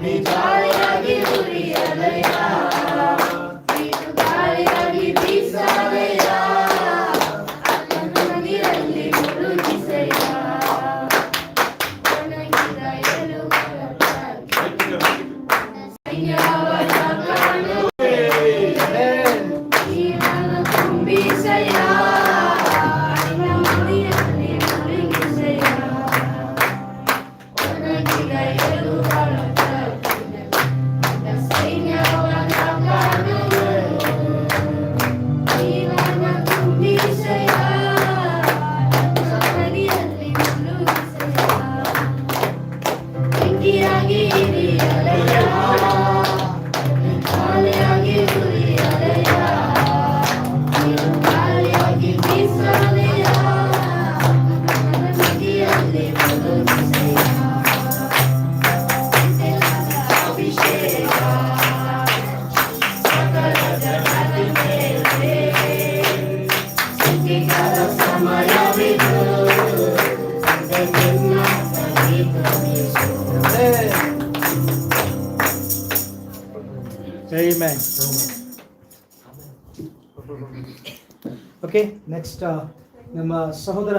Me. birthday. Yeah. Amen. Okay next ನಮ್ಮ ಸಹೋದರ